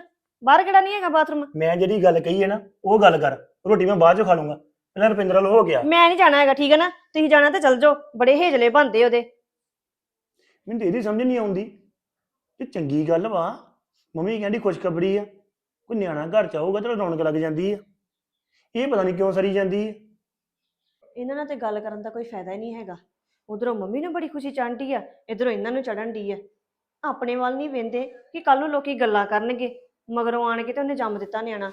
ਬਾਹਰ ਕਿਹੜਾ ਨਹੀਂ ਹੈਗਾ ਬਾਥਰੂਮ ਮੈਂ ਜਿਹੜੀ ਗੱਲ ਕਹੀ ਹੈ ਨਾ ਉਹ ਗੱਲ ਕਰ। ਰੋਟੀ ਮੈਂ ਬਾਅਦ ਚ ਖਾ ਲੂੰਗਾ। ਪਹਿਲਾਂ ਰੁਪਿੰਦਰ ਵੱਲ ਹੋ ਗਿਆ। ਮੈਂ ਨਹੀਂ ਜਾਣਾ ਹੈਗਾ ਠੀਕ ਹੈ ਨਾ? ਤੁਸੀਂ ਜਾਣਾ ਤੇ ਚੱਲ ਜਾਓ ਬੜੇ ਹੇਜਲੇ ਬੰਦੇ ਉਹਦੇ। ਮੈਨੂੰ ਤੇ ਇਹਦੀ ਸਮਝ ਨਹੀਂ ਆਉਂਦੀ ਇਹ ਚੰਗੀ ਗੱਲ ਵਾ ਮੰਮੀ ਕਹਿੰਦੀ ਖੁਸ਼ਖਬਰੀ ਆ ਕੋਈ ਨਿਆਣਾ ਘਰ ਚ ਆਊਗਾ ਤਾਂ ਰੌਣਕ ਲੱਗ ਜਾਂਦੀ ਆ। ਇਹ ਪਤਾ ਨਹੀਂ ਕਿਉਂ ਸਰੀ ਜਾਂਦੀ ਹੈ ਇਹਨਾਂ ਨਾਲ ਤੇ ਗੱਲ ਕਰਨ ਦਾ ਕੋਈ ਫਾਇਦਾ ਹੀ ਨਹੀਂ ਹੈਗਾ। ਉਧਰੋਂ ਮੰਮੀ ਨੂੰ ਬੜੀ ਖੁਸ਼ੀ ਚਾਂਟੀ ਆ ਇਧਰੋਂ ਇਹਨਾਂ ਨੂੰ ਚੜਨ ਦੀ ਆ। ਆਪਣੇ ਵੱਲ ਨਹੀਂ ਵੇਂਦੇ ਕਿ ਕੱਲ ਨੂੰ ਲੋਕੀ ਗੱਲਾਂ ਕਰਨਗੇ ਮਗਰੋਂ ਆਣ ਕੇ ਤੇ ਉਹਨੇ ਜੰਮ ਦਿੱਤਾ ਨਿਆਣਾ।